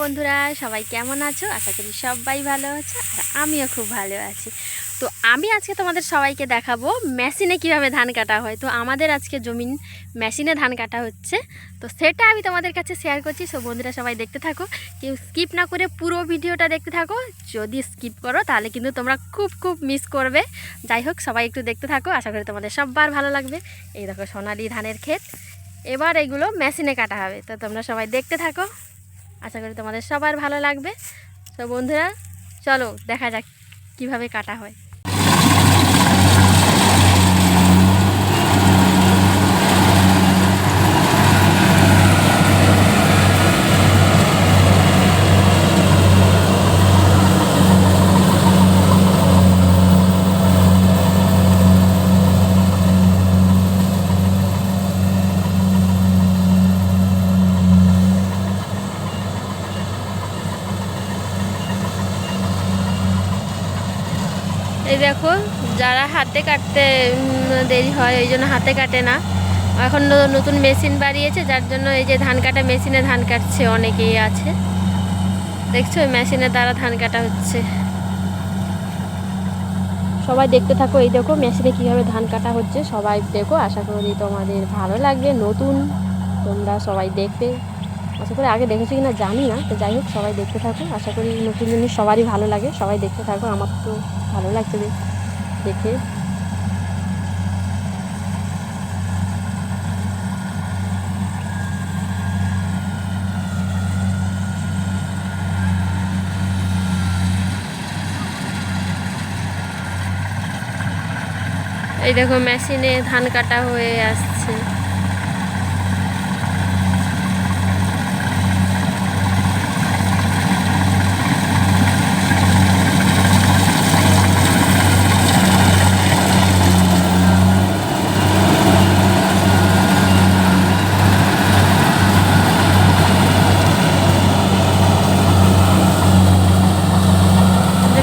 বন্ধুরা, সবাই কেমন আছো? আশা করি সবাই ভালো আছো, আর আমিও খুব ভালো আছি। তো আমি আজকে তোমাদের সবাইকে দেখাবো মেশিনে কীভাবে ধান কাটা হয়। তো আমাদের আজকে জমিন মেশিনে ধান কাটা হচ্ছে। তো সেটা আমি তোমাদের কাছে শেয়ার করছি। সো বন্ধুরা, সবাই দেখতে থাকো। কেউ স্কিপ না করে পুরো ভিডিওটা দেখতে থাকো। যদি স্কিপ করো, তাহলে কিন্তু তোমরা খুব খুব মিস করবে। যাই হোক, সবাই একটু দেখতে থাকো। আশা করি তোমাদের সববার ভালো লাগবে। এই দেখো সোনালি ধানের ক্ষেত। এবার এগুলো মেশিনে কাটা হবে। তো তোমরা সবাই দেখতে থাকো। আশা করি তোমাদের সবার ভালো লাগবে। তো বন্ধুরা চলো দেখা যাক কীভাবে কাটা হয়। এই দেখো, যারা হাতে কাটতে দেরি হয় ওই জন্য হাতে কাটে না। এখন নতুন মেশিন বাড়িয়েছে যার জন্য এই যে ধান কাটা মেশিনে ধান কাটছে অনেকেই আছে। দেখছ মেশিনের দ্বারা ধান কাটা হচ্ছে। সবাই দেখতে থাকো, এই দেখো মেশিনে কীভাবে ধান কাটা হচ্ছে। সবাই দেখো, আশা করি তোমাদের ভালো লাগবে। নতুন, তোমরা সবাই দেখবে। আশা করি আগে দেখেছ কিনা জানি না, তো যাই হোক, সবাই দেখতে থাকো। আশা করি নতুন জিনিস সবারই ভালো লাগে, সবাই দেখতে থাকো, আমার তো ভালো লাগছে দেখে। এই দেখো, মেশিনে ধান কাটা হয়ে আসছে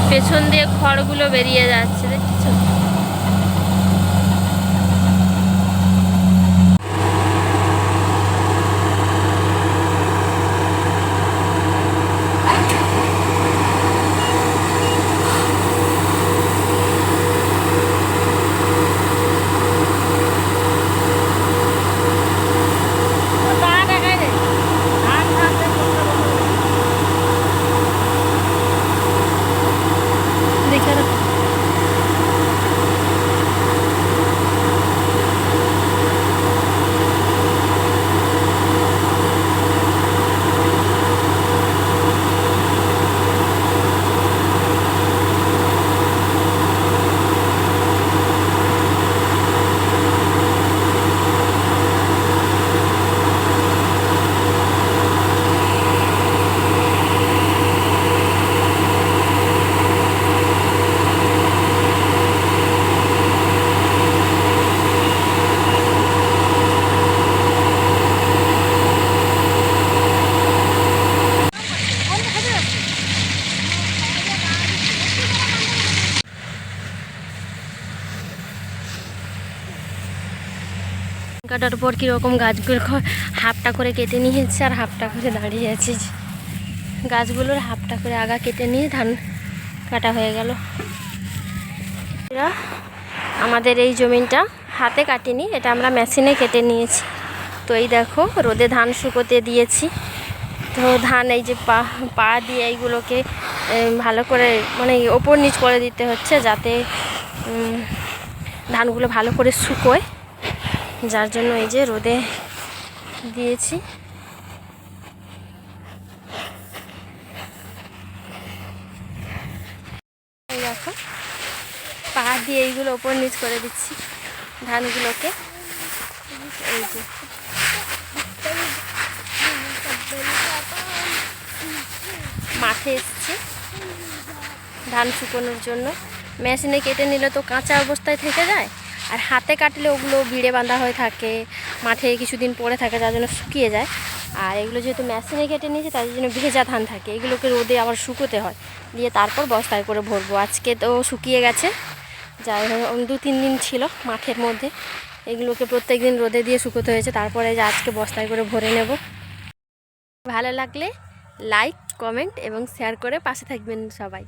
যে পেছন দিয়ে খড়গুলো বেরিয়ে যাচ্ছে দেখছ দেখে রাখো। কাটার পর কীরকম গাছগুলো হাফটা করে কেটে নিয়েছে আর হাফটা করে দাঁড়িয়ে আছে। গাছগুলোর হাফটা করে আগা কেটে নিয়ে ধান কাটা হয়ে গেল। আমাদের এই জমিনটা হাতে কাটিনি, এটা আমরা মেশিনে কেটে নিয়েছি। তো এই দেখো, রোদে ধান শুকোতে দিয়েছি। তো ধান এই যে পা পা দিয়ে এইগুলোকে ভালো করে মানে ওপর নিচ করে দিতে হচ্ছে যাতে ধানগুলো ভালো করে শুকোয়। যার জন্য এই যে রোদে দিয়েছি। দেখো, পা দিয়ে এইগুলো ওপর নিচ করে দিচ্ছি ধানগুলোকে। এই যে। মাঠে এসছি ধান শুকোনোর জন্য। মেশিনে কেটে নিলে তো কাঁচা অবস্থায় থেকে যায়? আর হাতে কাটলে ওগুলো বিড়ে বাঁধা হয়ে থাকে, মাঠে কিছুদিন পরে থাকে, যার জন্য শুকিয়ে যায়। আর এগুলো যেহেতু মেশিনে কেটে নিয়েছে, তার জন্য ভেজা ধান থাকে, এগুলোকে রোদে আবার শুকোতে হয়। দিয়ে তারপর বস্তায় করে ভরবো। আজকে তো শুকিয়ে গেছে, যাই হোক দু তিন দিন ছিল মাঠের মধ্যে। এগুলোকে প্রত্যেক দিন রোদে দিয়ে শুকোতে হয়েছে, তারপরে যে আজকে বস্তায় করে ভরে নেব। ভালো লাগলে লাইক, কমেন্ট এবং শেয়ার করে পাশে থাকবেন সবাই।